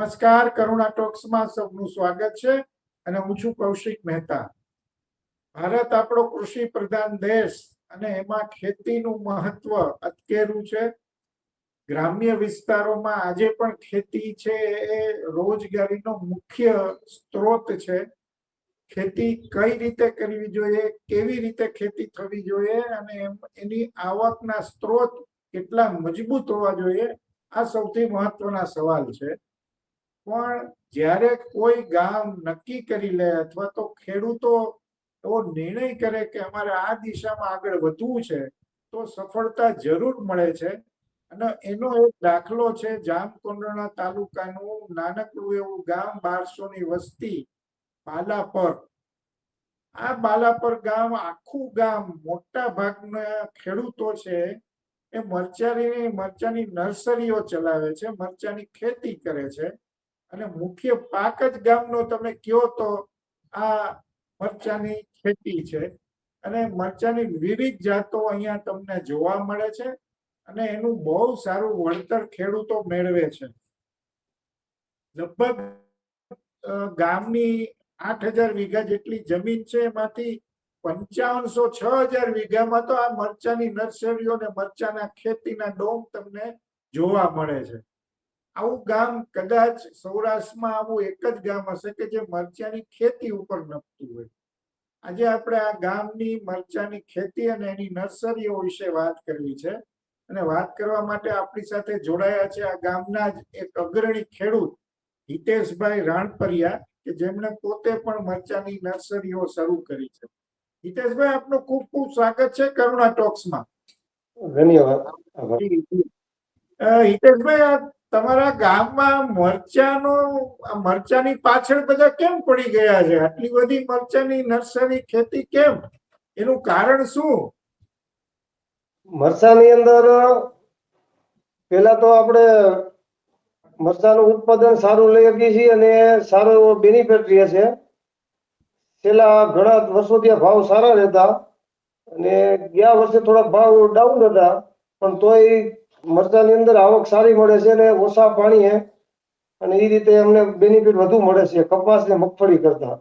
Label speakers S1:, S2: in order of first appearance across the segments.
S1: નમસ્કાર, કરુણા ટોક્સમાં સૌનું સ્વાગત છે અને હું છું કૌશિક મહેતા. ભારત આપણો કૃષિ પ્રધાન દેશ અને એમાં ખેતીનું મહત્વ અટકેરું છે. ગ્રામ્ય વિસ્તારોમાં આજે પણ ખેતી છે એ રોજગારીનો મુખ્ય સ્ત્રોત છે. ખેતી કઈ રીતે કરવી જોઈએ, કેવી રીતે ખેતી થવી જોઈએ અને એની આવકના સ્ત્રોત કેટલા મજબૂત હોવા જોઈએ, આ સૌથી મહત્વના સવાલ છે. પણ જ્યારે કોઈ ગામ નક્કી કરી લે અથવા તો ખેડૂતો એવો નિર્ણય કરે કે અમારે આ દિશામાં આગળ વધવું છે, તો સફળતા જરૂર મળે છે. અને એનો એક દાખલો છે જામકુંડળા તાલુકાનું નાનકડું એવું ગામ બારસો ની વસ્તી બાલાપર. આ બાલાપર ગામ આખું ગામ મોટા ભાગના ખેડૂતો છે એ મરચાની મરચાની નર્સરીઓ ચલાવે છે, મરચાની ખેતી કરે છે. અને મુખ્ય પાક જ ગામનો તમે કયો તો આ મરચાની ખેતી છે. અને મરચાની વિવિધ જાતો અહીંયા તમને જોવા મળે છે અને એનું બહુ સારું વળતર ખેડૂતો મેળવે છે. લગભગ ગામની આઠ હજાર વીઘા જેટલી જમીન છે એમાંથી પંચાવનસો છ હજાર વીઘામાં તો આ મરચાની નર્સરીઓ ને મરચાના ખેતીના ડોમ તમને જોવા મળે છે. આવું ગામ કદાચ સૌરાષ્ટ્રમાં આવું એક જ ગામ હશે કે જે મરચાની ખેતી ઉપર નપતું હોય. આજે આપણે આ ગામની મરચાની ખેતી અને એની નર્સરીઓ વિશે વાત કરવી છે. અને વાત કરવા માટે આપણી સાથે જોડાયા છે આ ગામના જ એક અગ્રણી ખેડૂત હિતેશભાઈ રાણપરિયા કે જેમણે પોતે પણ મરચાની નર્સરીઓ શરૂ કરી છે. હિતેશભાઈ આપનું ખૂબ ખૂબ સ્વાગત છે કરુણા ટોક્સમાં.
S2: ધન્યવાદ.
S1: હિતેશભાઈ આ તમારા ગામમાં મરચાનો મરચાની પાછળ બધા કેમ પડી ગયા છે? આટલી બધી મરચાની નર્સરી ખેતી કેમ? એનું કારણ શું?
S2: મરચાની અંદર પેલા તો આપણે મરચાનું ઉત્પાદન સારું લઈ શકીએ છીએ અને સારો એવો બેનિફિટ રહે છે. છેલ્લા ઘણા વર્ષોથી આ ભાવ સારા રહેતા અને ગયા વર્ષે થોડાક ભાવ ડાઉન હતા, પણ તોય મરચાની અંદર આવક સારી મળે છે અને ઓછા પાણીએ અને એ રીતે અમને બેનિફિટ વધુ મળે છે કપાસ ને મગફળી કરતા.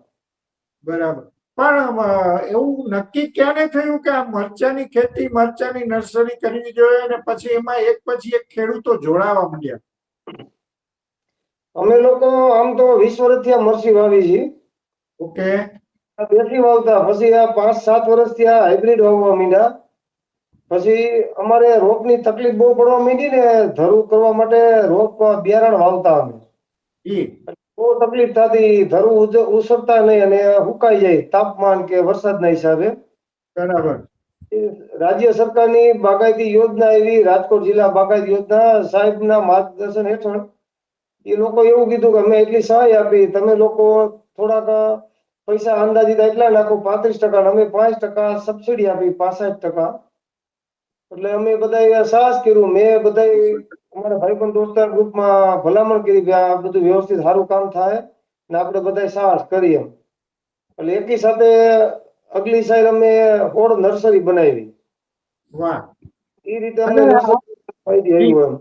S1: બરાબર. પણ એવું નક્કી ક્યારે થયું કે આ મરચાની ખેતી મરચાની નર્સરી કરવી જોઈએ અને પછી એમાં એક પછી એક ખેડૂતો જોડાવા માંડ્યા?
S2: અમે લોકો આમ તો વીસ વર્ષથી આ મરચી વાવી છીએ.
S1: ઓકે.
S2: આ દેશી વાવતા. પછી આ પાંચ સાત વર્ષથી આ હાઇબ્રિડ વાવવા માંડ્યા. પછી અમારે રોપની તકલીફ બહુ પડવા માંડી ને ધરું કરવા માટે રોપ બિયારણ વાવતા અમે. બહુ તકલીફ થતી ધરું ઉસરતા નહીં અને હુકાઈ જાય તાપમાન કે વરસાદના હિસાબે.
S1: બરાબર.
S2: રાજ્ય સરકારની બાગાયતી યોજના એવી રાજકોટ જિલ્લા બાગાયતી યોજના સાહેબના માર્ગદર્શન હેઠળ એ લોકો એવું કીધું કે અમે એટલી સહાય આપી તમે લોકો થોડાક પૈસા અંદાજિત એટલા નાખો પાંત્રીસ ટકા અમે પાંચ ટકા સબસિડી આપી પાસઠ ટકા. એટલે અમે બધા સાહસ કર્યું. મેં બધા અમારા ભાઈબંધ દોસ્તાર ગ્રુપમાં ભલામણ કરી કે આ બધું વ્યવસ્થિત સારું કામ થાય ને આપણે બધા સાહસ કરીએ એમ. એટલે એકી સાથે અગલી સાઈડ અમે હોળ નર્સરી બનાવી.
S1: વાહ.
S2: એ રીતે નર્સરી ફાયદી આવ્યું એમ.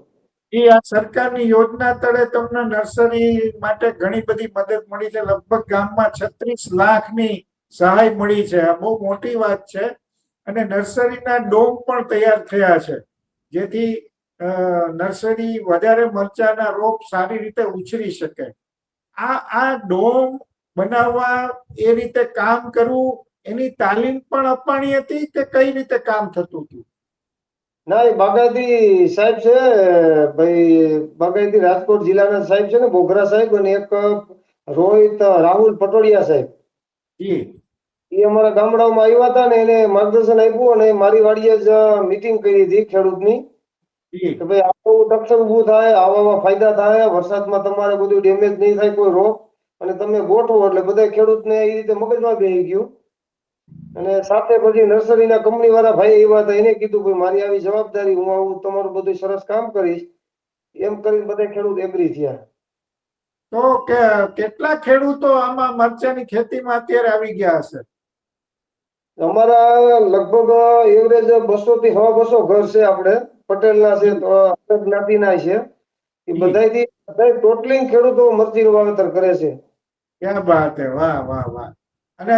S1: એ આ સરકારની યોજના તળે તમને નર્સરી માટે ઘણી બધી મદદ મળી છે. લગભગ ગામમાં છત્રીસ લાખની સહાય મળી છે. આ બહુ મોટી વાત છે. અને નર્સરીના ડોમ પણ તૈયાર થયા છે. જેથી નર્સરી વધારે મરચાના રોપ સારી રીતે ઉછરી શકે. આ આ ડોમ બનાવવા એ રીતે કામ કરવું એની તાલીમ પણ અપાણી હતી કે કઈ રીતે કામ થતું હતું?
S2: ના એ બાગાયતી સાહેબ છે ભાઈ બાગાયતી રાજકોટ જિલ્લાના સાહેબ છે ને બોગરા સાહેબ અને એક રોહિત રાહુલ પટોડિયા સાહેબ.
S1: જી.
S2: એ અમારા ગામડામાં આવ્યા હતા ને એને માર્ગદર્શન આપ્યું અને મારી વાડીએ જ મીટિંગ કરી હતી ખેડૂતની. કે ભાઈ આવું રક્ષણ ઊભું થાય આવામાં ફાયદા થાય વરસાદમાં તમારે બધું ડેમેજ નહીં થાય કોઈ રોગ. અને તમે ગોઠવો એટલે બધા ખેડૂતને એ રીતે મગજમાં બેસી ગયું. અને સાથે પછી નર્સરીના કંપની વાળા ભાઈ એવા હતા એને કીધું ભાઈ મારી આવી જવાબદારી હું આવું તમારું બધું સરસ કામ કરીશ. એમ કરીને બધા ખેડૂત એગ્રી થયા.
S1: તો કે કેટલા ખેડૂતો આમાં મરચાની ખેતીમાં અત્યારે આવી ગયા હશે?
S2: અમારા લગભગ એવરેજ બસો થી સવા બસો ઘર છે આપણે. પટેલના છે જ્ઞાતિના છે. એ બધાયથી બધા ટોટલી ખેડૂતો મરચીનું વાવેતર કરે છે.
S1: ક્યાં વાત હે? વાહ વાહ વાહ. અને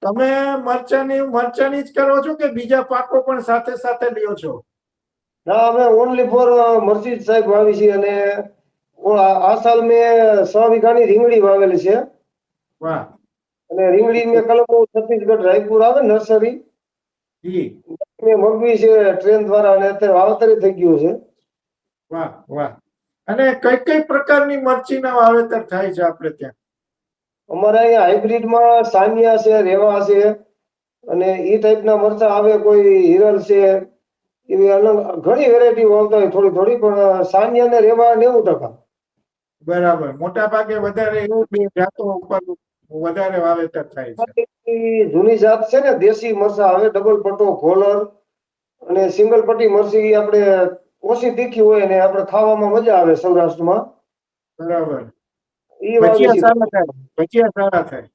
S1: તમે મરચાની મરચાની જ કરો છો કે બીજા પાકો પણ સાથે સાથે લ્યો છો?
S2: ના અમે ઓનલી ફોર મરચી સાહેબ વાવી છે અને આ આ સાલ મેં સો વીઘાની રીંગણી વાવેલી છે.
S1: વાહ.
S2: અને રીંગણી ને કલમો છત્તીસગઢ રાયપુર આવે નર્સરી. મેં મગવી છે ટ્રેન દ્વારા અને અત્યારે વાવેતર થઈ ગયું છે.
S1: વાહ વાહ. અને કઈ કઈ પ્રકારની મરચીના વાવેતર થાય છે આપણે ત્યાં?
S2: અમારે અહીંયા હાઇબ્રિડમાં સાનિયા છે રેવા છે અને એ ટાઈપના મરચા આવે કોઈ હિરલ છે. એવી અલગ ઘણી વેરાયટી વાવતા હોય થોડી થોડી પણ સાનિયા ને રેવા નેવું ટકા.
S1: બરાબર. મોટા ભાગે વધારે એવું બે જાતો ઉપર વધારે વાવેતર થાય છે.
S2: જૂની જાત છે ને દેશી મરસા આવે ડબલ પટ્ટો ઘોલર અને સિંગલ પટ્ટી મરસી આપણે ઓછી તીખી હોય ને આપણે ખાવામાં મજા આવે સૌરાષ્ટ્રમાં.
S1: બરાબર. ભજીયા સારા થાય.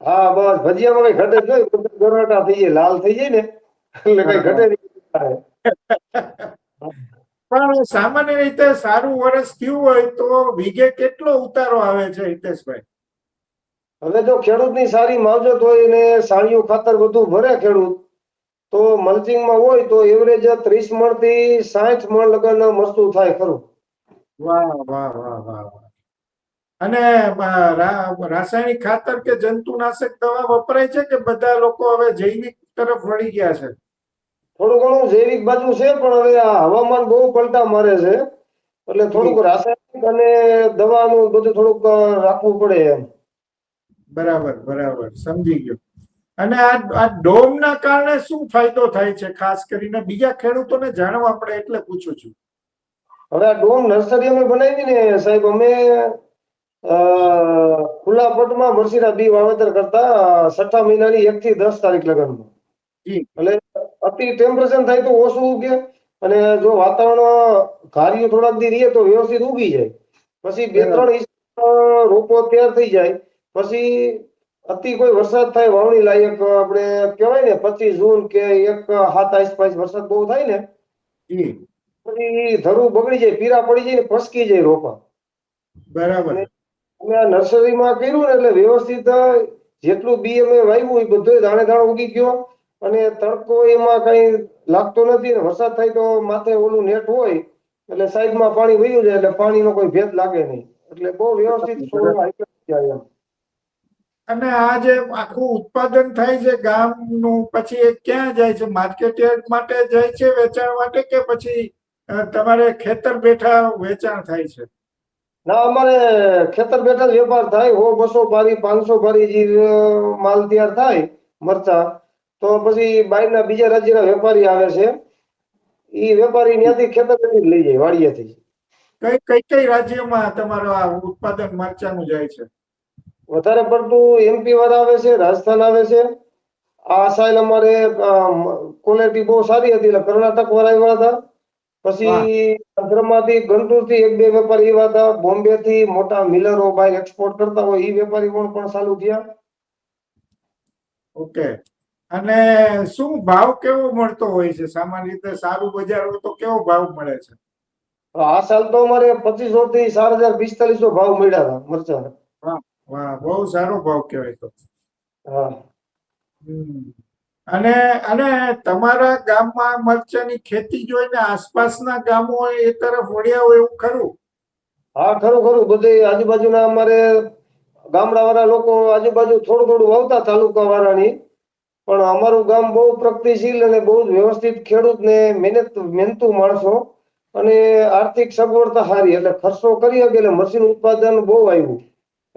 S2: હા બસ ભજીયામાં કઈ ઘટે નહીં. ગરાટા થઈ જાય લાલ થઈ જાય ને એટલે કઈ ઘટે નહીં.
S1: પણ સામાન્ય રીતે સારું વર્ષ થયું હોય તો વીઘે કેટલો ઉતારો આવે છે હિતેશભાઈ?
S2: હવે જો ખેડૂતની સારી માવજત હોય અને સાણિયું ખાતર બધું ભરે ખેડૂત તો મલ્ચિંગમાં હોય તો એવરેજ ત્રીસ મણથી સાઠ મણ લગન મસ્તું થાય ખરું.
S1: વાહ વાહ વાહ વાહ વાહ. અને રાસાયણિક ખાતર કે જંતુનાશક દવા વપરાય છે કે બધા લોકો હવે જૈવિક તરફ વળી ગયા છે?
S2: થોડું ઘણું જૈવિક બાજુ છે પણ હવે આ હવામાન બહુ પલટા મારે છે. એટલે થોડુંક રાસાયણિક અને દવાનું બધું થોડુંક રાખવું પડે એમ.
S1: બરાબર બરાબર સમજી ગયો. અને આ આ ડોમના કારણે શું ફાયદો થાય છે? ખાસ કરીને બીજા ખેડૂતોને જાણવા પડે એટલે પૂછું છું.
S2: હવે આ ડોમ નર્સરી અમે બનાવી ને સાહેબ અમે ખુલ્લા પટમાં મરસીના બી વાવેતર કરતા છઠ્ઠા મહિનાની એક થી દસ તારીખ લગનમાં. એટલે અતિ ટેમ્પરેચર થાય તો ઓછું ઉગે અને જો વાતાવરણ ઘાર્યું થોડાક દી રહીએ તો વ્યવસ્થિત ઉગી જાય. પછી બે ત્રણ રોપો તૈયાર થઈ જાય. પછી અતિ કોઈ વરસાદ થાય વાવણી લાયક આપણે કહેવાય ને પચીસ જૂન કે એક હાથ આસપાસ વરસાદ બહુ થાય ને પછી ધરું બગડી જાય પીરા પડી જાય ને ફસકી જાય રોપા.
S1: બરાબર.
S2: અમે આ નર્સરીમાં કર્યું ને એટલે વ્યવસ્થિત જેટલું બી અમે વાવ્યું એ બધું દાણે દાણે ઉગી ગયો. અને તડકો એમાં કઈ લાગતો નથી ને વરસાદ થાય તો માથે ઓલું નેટ હોય એટલે સાઈડમાં પાણી વહ્યું જાય એટલે પાણીનો કોઈ ભેદ લાગે નહીં. એટલે બહુ વ્યવસ્થિત એમ.
S1: અને આ જે આખું ઉત્પાદન થાય છે ગામનું પછી એ ક્યાં જાય છે? માર્કેટ માટે જાય છે વેચાણ માટે કે પછી તમારે ખેતર બેઠા વેચાણ થાય છે?
S2: ના અમારે ખેતર બેઠા વેપાર થાય. હો બસો ભારી પાંચસો ભારી જે માલ તૈયાર થાય મરચા તો પછી બહારના બીજા રાજ્યના વેપારી આવે છે. એ વેપારી ત્યાંથી ખેતર બેઠી લઈ જાય વાડિયાથી
S1: કઈ કઈ કઈ રાજ્યમાં તમારું આ ઉત્પાદન મરચાનું જાય છે?
S2: વધારે પડતું એમપી વાળા આવે છે રાજસ્થાન આવે છે. આ સાઈલ અમારે ક્વોલિટી બહુ સારી હતી એટલે કર્ણાટક વાળા આવ્યા હતા. પછી આંધ્રમાંથી ગંટુરથી એક બે વેપારી એવા હતા. બોમ્બે થી મોટા મિલરો બહાર એક્સપોર્ટ કરતા હોય એ વેપારી પણ પણ ચાલુ થયા.
S1: ઓકે. અને શું ભાવ કેવો મળતો હોય છે? સામાન્ય રીતે સારું બજાર હોય તો કેવો ભાવ મળે છે?
S2: આ સાલ તો અમારે પચીસો થી ચાર હજાર પિસ્તાલીસો ભાવ મળ્યા હતા મરચા
S1: વાહ બહુ સારો ભાવ કહેવાય તો. અને અને તમારા ગામમાં મરચાની ખેતી જોઈને આસપાસના ગામો એ તરફ વળ્યા હોય એવું ખરું?
S2: હા ખરું ખરું. બધે આજુબાજુના અમારે ગામડા વાળા લોકો આજુબાજુ થોડું થોડું વાવતા તાલુકા વાળાની પણ અમારું ગામ બહુ પ્રગતિશીલ અને બહુ જ વ્યવસ્થિત ખેડૂત ને મહેનત મહેનતું માણસો. અને આર્થિક સગવડતા સારી. એટલે ખર્ચો કરી શકે એટલે મશીન ઉત્પાદન બહુ આવ્યું.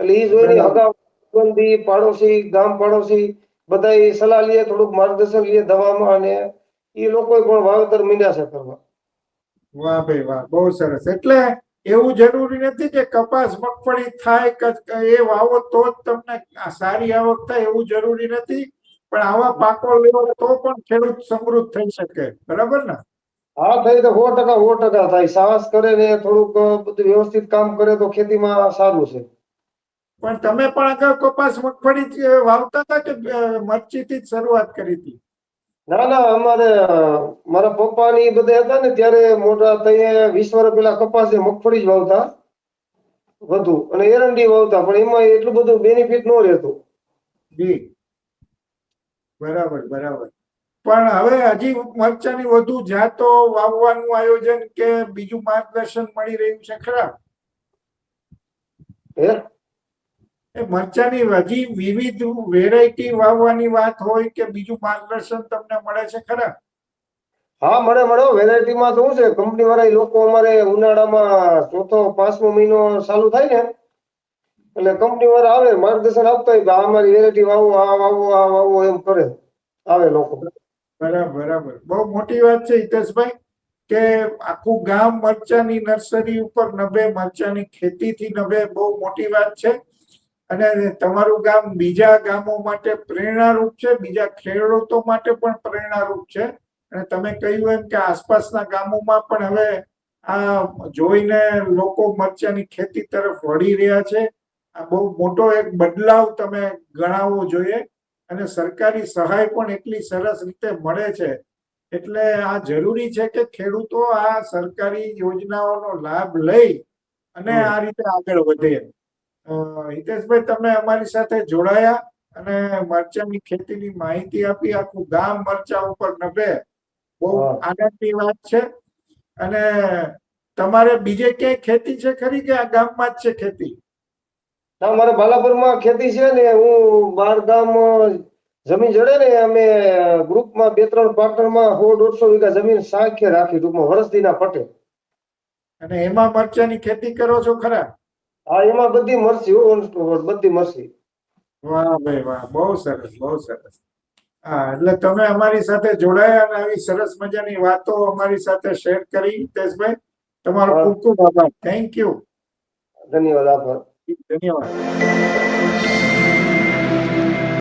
S2: એટલે એ જોઈને અગાઉ સંબંધી પાડોશી ગામ પાડોશી બધા સલાહ લઈએ થોડુંક માર્ગદર્શન લઈએ દવામાં અને એ લોકો પણ વાવેતર મીંડ્યા છે કરવા.
S1: વાહ ભાઈ વાહ બહુ સરસ. એટલે એવું જરૂરી નથી કે કપાસ મગફળી થાય એ વાવો તો જ તમને સારી આવક થાય એવું જરૂરી નથી. પણ આવા પાકો લેવો તો પણ ખેડૂત સમૃદ્ધ થઈ શકે. બરાબર ને?
S2: હા થઈ તો સો ટકા સો ટકા થાય. સાહસ કરે ને થોડુંક બધું વ્યવસ્થિત કામ કરે તો ખેતીમાં સારું છે.
S1: પણ તમે પણ અગાઉ કપાસ મગફળી વાવતા હતા કે અ, મરચીથી જ શરૂઆત કરી હતી?
S2: ના ના અમારે મારા પપ્પા ની બધા હતા ને ત્યારે મોટા થઈ વીસ વર્ષ પેલા કપાસ મગફળી જ વાવતા. વધુ. અને એરંડી વાવતા પણ એમાં એટલું બધું બેનિફિટ ન રહેતું.
S1: જી. બરાબર બરાબર. પણ હવે હજી મરચાની વધુ જાતો વાવવાનું આયોજન કે બીજું માર્ગદર્શન મળી રહ્યું છે ખરા?
S2: હે?
S1: એ મરચાની હજી વિવિધ વેરાયટી વાવવાની વાત હોય કે બીજું માર્ગદર્શન તમને મળે છે ખરા?
S2: હા મળે મળે. વેરાયટી માં તો શું છે? કંપની વાળા લોકો અમારે ઉનાળામાં ચોથો પાંચમો મહિનો ચાલુ થાય ને એટલે કંપની વાળા આવે માર્ગદર્શન આપતા હોય આ અમારી વેરાયટી વાવો આ વાવો આ વાવો એમ કરે. આવે લોકો.
S1: બરાબર બરાબર. બહુ મોટી વાત છે હિતેશભાઈ કે આખું ગામ મરચાની નર્સરી ઉપર નભે મરચાની ખેતીથી નભે બહુ મોટી વાત છે. અને તમારું ગામ બીજા ગામો માટે પ્રેરણારૂપ છે બીજા ખેડૂતો માટે પણ પ્રેરણારૂપ છે. અને તમે કહ્યું એમ કે આસપાસના ગામોમાં પણ હવે આ જોઈને લોકો મરચાની ખેતી તરફ વળી રહ્યા છે. આ બહુ મોટો એક બદલાવ તમે ગણાવવો જોઈએ. અને સરકારી સહાય પણ એટલી સરસ રીતે મળે છે. એટલે આ જરૂરી છે કે ખેડૂતો આ સરકારી યોજનાઓનો લાભ લઈ અને આ રીતે આગળ વધે. હિતેશભાઈ તમે અમારી સાથે જોડાયા અને મરચાની ખેતીની માહિતી આપી. આખું ગામ મરચા ઉપર નભે. બહુ. આનંદની વાત છે. અને તમારે બીજે ક્યાંય ખેતી છે ખરી કે આ ગામમાં જ છે ખેતી?
S2: ના મારે બાલાપુરમાં ખેતી છે ને. હું બાર ગામ જમીન જડે ને અમે ગ્રુપમાં બે ત્રણ પાર્ટનરમાં સો દોઢસો વીઘા જમીન સાખે રાખી ટૂંકમાં વરસદીના પટે.
S1: અને એમાં મરચાની ખેતી કરો છો ખરા?
S2: હા એમાં બધી મરસી હો on બધી મરસી.
S1: વાહ ભાઈ વાહ બહુ સરસ બહુ સરસ. હા એટલે તમે અમારી સાથે જોડાયા અને આવી સરસ મજાની વાતો અમારી સાથે શેર કરી હિતેશભાઈ. તમારો. ખૂબ ખૂબ આભાર. થેન્ક યુ
S2: ધન્યવાદ આભાર.
S1: ધન્યવાદ.